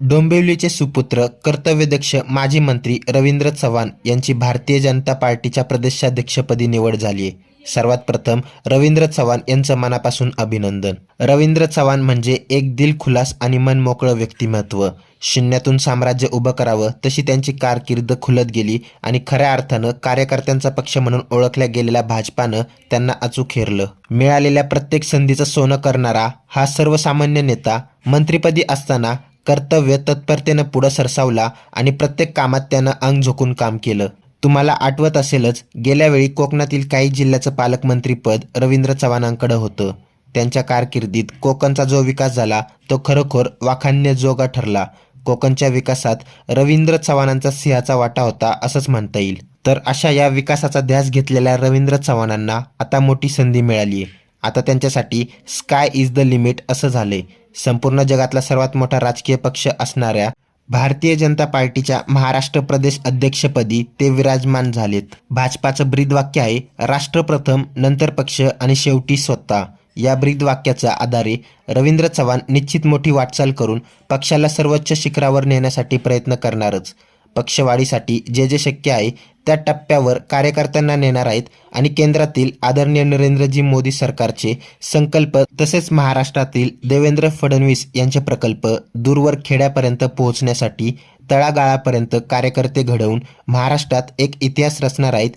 डोंबिवलीचे सुपुत्र कर्तव्यदक्ष माजी मंत्री रवींद्र चव्हाण यांची भारतीय जनता पार्टीच्या प्रदेशाध्यक्षपदी निवड झाली आहे. सर्वात प्रथम रवींद्र चव्हाण यांचं मनापासून अभिनंदन. रवींद्र चव्हाण म्हणजे एक दिलखुलास आणि मनमोकळं व्यक्तिमत्व. शून्यातून साम्राज्य उभं करावं तशी त्यांची कारकीर्द खुलत गेली आणि खऱ्या अर्थानं कार्यकर्त्यांचा पक्ष म्हणून ओळखल्या गेलेल्या भाजपानं त्यांना अचूक हेरलं. मिळालेल्या प्रत्येक संधीचं सोनं करणारा हा सर्वसामान्य नेता मंत्रिपदी असताना कर्तव्य तत्परतेनं पुढं सरसावला आणि प्रत्येक कामात त्यानं अंग झोकून काम केलं. तुम्हाला आठवत असेलच गेल्यावेळी कोकणातील काही जिल्ह्याचं पालकमंत्रीपद रवींद्र चव्हाणांकडे होतं. त्यांच्या कारकिर्दीत कोकणचा जो विकास झाला तो खरोखर वाखाणण्याजोगा ठरला. कोकणच्या विकासात रवींद्र चव्हाणांचा सिंहाचा वाटा होता असंच म्हणता येईल. तर अशा या विकासाचा ध्यास घेतलेल्या रवींद्र चव्हाणांना आता मोठी संधी मिळाली आहे आता त्यांच्यासाठी स्काय इज द लिमिट असं झालंय. संपूर्ण जगातला सर्वात मोठा राजकीय पक्ष असणाऱ्या भारतीय जनता पार्टीच्या महाराष्ट्र प्रदेश अध्यक्षपदी ते विराजमान झालेत. भाजपाचं ब्रीदवाक्य आहे राष्ट्र प्रथम नंतर पक्ष आणि शेवटी स्वतः. या ब्रीदवाक्याच्या आधारे रवींद्र चव्हाण निश्चित मोठी वाटचाल करून पक्षाला सर्वोच्च शिखरावर नेण्यासाठी प्रयत्न करणारच. पक्षवाढीसाठी जे जे शक्य आहे त्या टप्प्यावर कार्यकर्त्यांना नेणार आहेत आणि केंद्रातील आदरणीय नरेंद्रजी मोदी सरकारचे संकल्प तसेच महाराष्ट्रातील देवेंद्र फडणवीस यांचे प्रकल्प दूरवर खेड्यापर्यंत पोहोचण्यासाठी तळागाळापर्यंत कार्यकर्ते घडवून महाराष्ट्रात एक इतिहास रचणार आहेत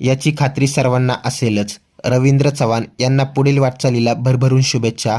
याची खात्री सर्वांना असेलच. रवींद्र चव्हाण यांना पुढील वाटचालीला भरभरून शुभेच्छा.